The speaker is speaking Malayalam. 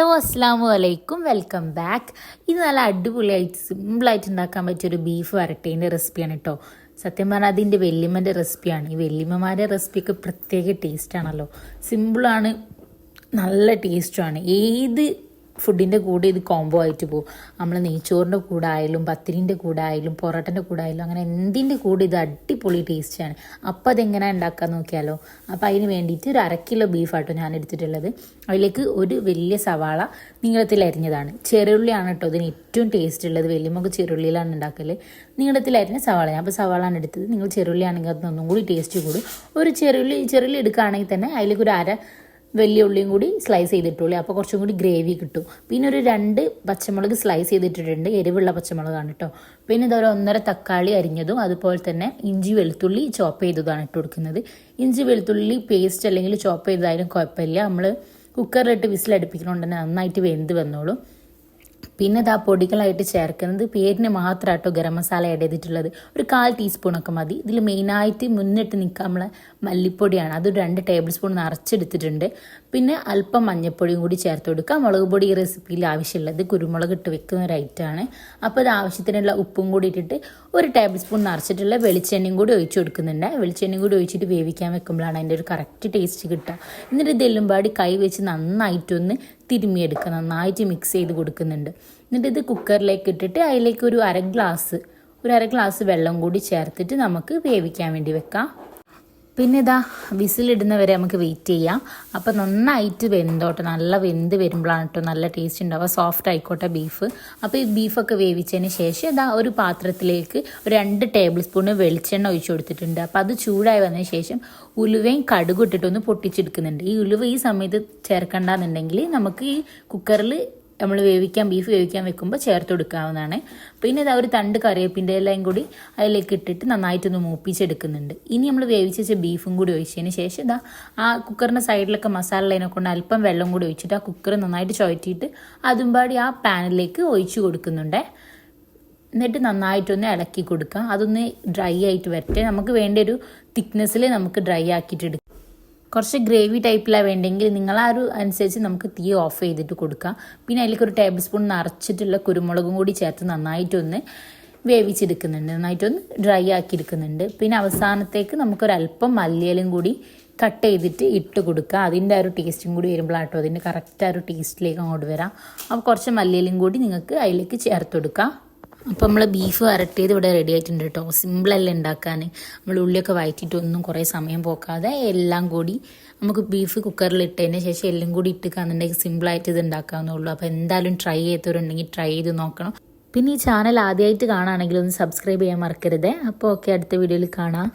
ഹലോ അസ്സാം വലൈക്കും വെൽക്കം ബാക്ക്. ഇത് നല്ല അടിപൊളിയായിട്ട് സിമ്പിളായിട്ട് ഉണ്ടാക്കാൻ പറ്റിയ ഒരു ബീഫ് വരട്ടേന്റെ റെസിപ്പിയാണ് കേട്ടോ സത്യം പറഞ്ഞാൽ അതിന്റെ വെല്ലിമ്മന്റെ റെസിപ്പിയാണ് ഈ വെല്ലിമ്മമാരുടെ റെസിപ്പിക്ക് പ്രത്യേക ടേസ്റ്റാണല്ലോ സിമ്പിളാണ് നല്ല ടേസ്റ്റുമാണ് ഏത് ഫുഡിന്റെ കൂടെ ഇത് കോംബോ ആയിട്ട് പോകും. നമ്മൾ നെയ്ച്ചോറിന്റെ കൂടെ ആയാലും പത്തിരിന്റെ കൂടെ ആയാലും പൊറോട്ടന്റെ കൂടെ ആയാലും അങ്ങനെ എന്തിന്റെ കൂടെ ഇത് അടിപൊളി ടേസ്റ്റാണ് അപ്പോൾ അതെങ്ങനെ ഉണ്ടാക്കാൻ നോക്കിയാലോ? അപ്പോൾ അതിന് വേണ്ടിയിട്ട് ഒരു അരക്കിലോ കിലോ ബീഫാട്ടോ ഞാൻ എടുത്തിട്ടുള്ളത്. അതിലേക്ക് ഒരു വലിയ സവാള നീളത്തിൽ അരിഞ്ഞതാണ്. ചെറുള്ളിയാണ് കേട്ടോ അതിന് ഏറ്റവും ടേസ്റ്റ് ഉള്ളത്. വലിയമ്മക്ക് ചെറുള്ളിയിലാണ് ഉണ്ടാക്കൽ നീളത്തിൽ അരിഞ്ഞ സവാള. അപ്പോൾ സവാളാണ് എടുത്തത്. നിങ്ങൾ ചെറുള്ളി ആണെങ്കിൽ അതിന് കൂടി ടേസ്റ്റ് കൂടും. ഒരു ചെറുള്ളി ചെറുള്ളി എടുക്കുകയാണെങ്കിൽ തന്നെ അതിലേക്ക് ഒരു അര വലിയ ഉള്ളിയും കൂടി സ്ലൈസ് ചെയ്തിട്ടുള്ളൂ. അപ്പോൾ കുറച്ചും കൂടി ഗ്രേവി കിട്ടും. പിന്നെ ഒരു രണ്ട് പച്ചമുളക് സ്ലൈസ് ചെയ്തിട്ടിട്ടുണ്ട്. എരിവുള്ള പച്ചമുളകാണ് കേട്ടോ പിന്നെ ഇതൊരു ഒന്നര തക്കാളി അരിഞ്ഞതും അതുപോലെ തന്നെ ഇഞ്ചി വെളുത്തുള്ളി ചോപ്പ് ചെയ്തതാണ് ഇട്ട് കൊടുക്കുന്നത്. ഇഞ്ചി വെളുത്തുള്ളി പേസ്റ്റ് അല്ലെങ്കിൽ ചോപ്പ് ചെയ്തതായാലും കുഴപ്പമില്ല. നമ്മൾ കുക്കറിലിട്ട് വിസിലടുപ്പിക്കണോണ്ട് തന്നെ നന്നായിട്ട് വെന്ത് വന്നോളും. പിന്നെ ഇതാ പൊടികളായിട്ട് ചേർക്കുന്നത് പേരിന് മാത്രമാട്ടോ ഗരം മസാല ആഡ് ചെയ്തിട്ടുള്ളത്. ഒരു കാൽ ടീസ്പൂണൊക്കെ മതി. ഇതിൽ മെയിനായിട്ട് മുന്നിട്ട് നിൽക്കാൻ നമ്മളെ മല്ലിപ്പൊടിയാണ്. അത് രണ്ട് ടേബിൾ സ്പൂൺ നിറച്ചെടുത്തിട്ടുണ്ട്. പിന്നെ അല്പം മഞ്ഞൾപ്പൊടിയും കൂടി ചേർത്ത് കൊടുക്കുക. മുളക് പൊടി ഈ റെസിപ്പിയിൽ ആവശ്യമുള്ളത് കുരുമുളക് ഇട്ട് വെക്കുന്ന ഒരു ഐറ്റമാണ് അപ്പോൾ ഇത് ആവശ്യത്തിനുള്ള ഉപ്പും കൂടി ഇട്ടിട്ട് ഒരു ടേബിൾ സ്പൂൺ നിറച്ചിട്ടുള്ള വെളിച്ചെണ്ണയും കൂടി ഒഴിച്ചു കൊടുക്കുന്നുണ്ട്. വെളിച്ചെണ്ണയും കൂടി ഒഴിച്ചിട്ട് വേവിക്കാൻ വെക്കുമ്പോഴാണ് അതിന്റെ ഒരു കറക്റ്റ് ടേസ്റ്റ് കിട്ടുക. എന്നിട്ട് ഇതെല്ലാം പാടി കൈ വെച്ച് നന്നായിട്ടൊന്ന് തിരുമ്മിയെടുക്കുക. നന്നായിട്ട് മിക്സ് ചെയ്ത് കൊടുക്കുന്നുണ്ട്. എന്നിട്ട് ഇത് കുക്കറിലേക്ക് ഇട്ടിട്ട് അതിലേക്ക് ഒരു അര ഗ്ലാസ് ഒരു അര ഗ്ലാസ് വെള്ളം കൂടി ചേർത്തിട്ട് നമുക്ക് വേവിക്കാൻ വേണ്ടി വെക്കാം. പിന്നെ ഇതാ വിസിലിടുന്നവരെ നമുക്ക് വെയിറ്റ് ചെയ്യാം. അപ്പോൾ നന്നായിട്ട് വെന്തോട്ടെ. നല്ല വെന്ത് വരുമ്പോഴാണ് കേട്ടോ നല്ല ടേസ്റ്റ് ഉണ്ടാവുക. സോഫ്റ്റ് ആയിക്കോട്ടെ ബീഫ് അപ്പോൾ ഈ ബീഫൊക്കെ വേവിച്ചതിന് ശേഷം ഇതാ ഒരു പാത്രത്തിലേക്ക് ഒരു രണ്ട് ടേബിൾ സ്പൂൺ വെളിച്ചെണ്ണ ഒഴിച്ചു കൊടുത്തിട്ടുണ്ട്. അപ്പോൾ അത് ചൂടായി വന്നതിന് ശേഷം ഉലുവയും കടുകും ഇട്ടിട്ടൊന്ന് പൊട്ടിച്ചെടുക്കുന്നുണ്ട്. ഈ ഉലുവ ഈ സമയത്ത് ചേർക്കണ്ടെന്നുണ്ടെങ്കിൽ നമുക്ക് ഈ കുക്കറിൽ നമ്മൾ വേവിക്കാൻ ബീഫ് വേവിക്കാൻ വെക്കുമ്പോൾ ചേർത്ത് കൊടുക്കാവുന്നതാണ്. പിന്നെ ഇതാ ഒരു തണ്ട് കറിവേപ്പിന്റെ എല്ലാം കൂടി അതിലേക്ക് ഇട്ടിട്ട് നന്നായിട്ടൊന്ന് മൂപ്പിച്ചെടുക്കുന്നുണ്ട്. ഇനി നമ്മൾ വേവിച്ച് വെച്ച ബീഫും കൂടി ഒഴിച്ചതിന് ശേഷം ഇതാ ആ കുക്കറിന്റെ സൈഡിലൊക്കെ മസാല ലൈനെ കൊണ്ട് അല്പം വെള്ളം കൂടി ഒഴിച്ചിട്ട് ആ കുക്കർ നന്നായിട്ട് ചുഴറ്റിയിട്ട് അതും പാടി ആ പാനിലേക്ക് ഒഴിച്ചു കൊടുക്കുന്നുണ്ട്. എന്നിട്ട് നന്നായിട്ടൊന്ന് ഇളക്കി കൊടുക്കുക അതൊന്ന് ഡ്രൈ ആയിട്ട് വരട്ടെ. നമുക്ക് വേണ്ട ഒരു തിക്നെസ്സിൽ നമുക്ക് ഡ്രൈ ആക്കിയിട്ട് എടുക്കാം. കുറച്ച് ഗ്രേവി ടൈപ്പിലാണ് വേണ്ടെങ്കിൽ നിങ്ങൾ ആ ഒരു അനുസരിച്ച് നമുക്ക് തീ ഓഫ് ചെയ്തിട്ട് കൊടുക്കാം. പിന്നെ അതിലേക്ക് ഒരു ടേബിൾ സ്പൂൺ നിറച്ചിട്ടുള്ള കുരുമുളകും കൂടി ചേർത്ത് നന്നായിട്ടൊന്ന് വേവിച്ചെടുക്കുന്നുണ്ട്. നന്നായിട്ടൊന്ന് ഡ്രൈ ആക്കി എടുക്കുന്നുണ്ട് പിന്നെ അവസാനത്തേക്ക് നമുക്കൊരല്പം മല്ലിയലും കൂടി കട്ട് ചെയ്തിട്ട് ഇട്ട് കൊടുക്കുക. അതിന്റെ ആ ഒരു ടേസ്റ്റും കൂടി വരുമ്പോഴാട്ടോ അതിന്റെ കറക്റ്റ് ആ ഒരു ടേസ്റ്റിലേക്ക് അങ്ങോട്ട് വരാം. അപ്പോൾ കുറച്ച് മല്ലിയിലും കൂടി നിങ്ങൾക്ക് അതിലേക്ക് ചേർത്ത് കൊടുക്കാം. അപ്പോൾ നമ്മൾ ബീഫ് വരട്ടിയത് ഇവിടെ റെഡി ആയിട്ടുണ്ട് കേട്ടോ സിമ്പിളല്ല ഉണ്ടാക്കാൻ നമ്മൾ ഉള്ളിയൊക്കെ വഴറ്റിയിട്ടൊന്നും കുറേ സമയം പോക്കാതെ എല്ലാം കൂടി നമുക്ക് ബീഫ് കുക്കറിൽ ഇട്ടതിന് ശേഷം എല്ലാം കൂടി ഇട്ടുക്കാന്നുണ്ടെങ്കിൽ സിമ്പിളായിട്ട് ഇത് ഉണ്ടാക്കാവുന്നുള്ളൂ അപ്പോൾ എന്തായാലും ട്രൈ ചെയ്തവരുണ്ടെങ്കിൽ ട്രൈ ചെയ്ത് നോക്കണം. പിന്നെ ഈ ചാനൽ ആദ്യമായിട്ട് കാണുകയാണെങ്കിൽ ഒന്ന് സബ്സ്ക്രൈബ് ചെയ്യാൻ മറക്കരുത്. അപ്പോൾ ഓക്കെ അടുത്ത വീഡിയോയിൽ കാണാം.